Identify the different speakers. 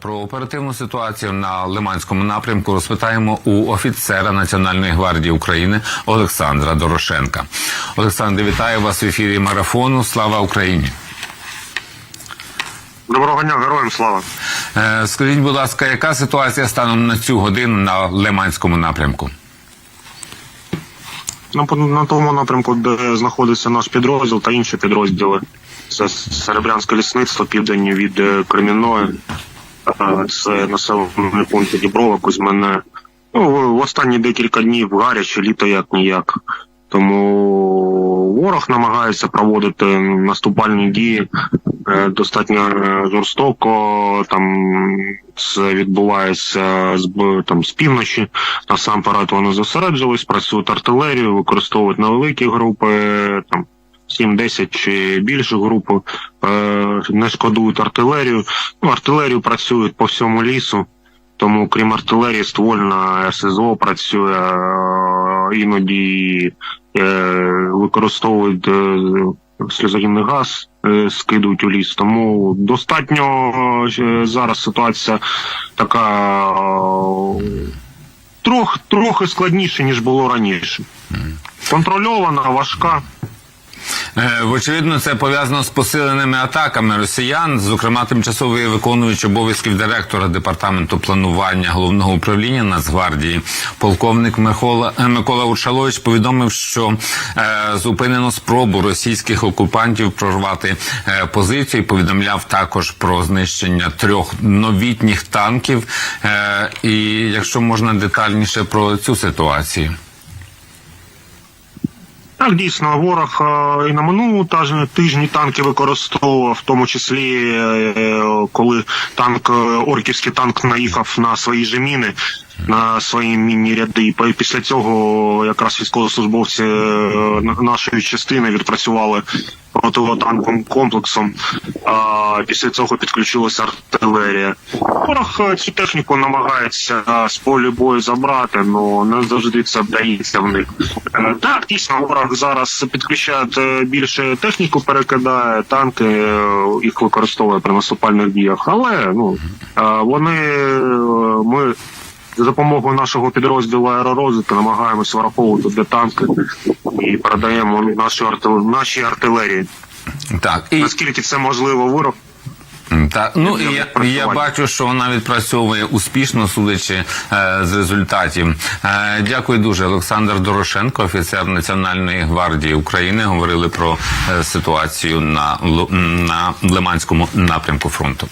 Speaker 1: Про оперативну ситуацію на Лиманському напрямку розпитаємо у офіцера Національної гвардії України Олександра Дорошенка. Олександр, вітаю вас в ефірі марафону. Слава Україні!
Speaker 2: Доброго дня, героям слава.
Speaker 1: Е, Скажіть, будь ласка, яка ситуація станом на цю годину на Лиманському напрямку?
Speaker 2: На, тому напрямку, де знаходиться наш підрозділ та інші підрозділи. Це Серебрянське лісництво, південь від е, Кремінної. Це населений пункт Діброва, Кузьмене. Ну, в- останні декілька днів гаряче, літо як ніяк. Тому ворог намагається проводити наступальні дії е, достатньо е, жорстоко. Там це відбувається з там з півночі. Насамперед вони зосереджувались, працюють артилерію, використовують невеликі групи, там 7-10 чи більше групи, е, не шкодують артилерію. Ну, артилерію працюють по всьому лісу. Тому, крім артилерії, ствольна ССО працює е, іноді е, використовують сльозогінний газ, скидують у ліс. Тому достатньо зараз ситуація така трох, трохи складніше, ніж було раніше. Контрольована, важка.
Speaker 1: Е, Вочевидно, це пов'язано з посиленими атаками росіян, зокрема, тимчасовий виконуючий обов'язків директора департаменту планування головного управління Нацгвардії, полковник Микола, е, Микола Уршалович повідомив, що е, зупинено спробу російських окупантів прорвати е, позицію. Повідомляв також про знищення трьох новітніх танків. Е, і якщо можна детальніше про цю ситуацію.
Speaker 2: Так, дійсно, ворог е, і на минулому тижні, танки використовував, в тому числі е, коли танк, е, орківський танк наїхав на свої же міни, на свої мінні ряди. І після цього якраз військовослужбовці е, на- нашої частини відпрацювали противотанковим комплексом. А після цього підключилася артилерія. Ворог е, цю техніку намагається е, з полю бою забрати, але не завжди це вдається в них. Так, дійсно, ворог зараз підключає більше техніку, перекидає танки, їх використовує при наступальних діях. Але ну вони. За допомогою нашого підрозділу аеророзвідки намагаємося враховувати де танки і передаємо наші артил... нашій артилерії.
Speaker 1: Так і
Speaker 2: Наскільки це можливо ворог?
Speaker 1: Так, ну і я, я бачу, що вона відпрацьовує успішно, судячи е, з результатів. Е, дякую дуже, Олександр Дорошенко, офіцер Національної гвардії України. Говорили про е, ситуацію на на Лиманському напрямку фронту.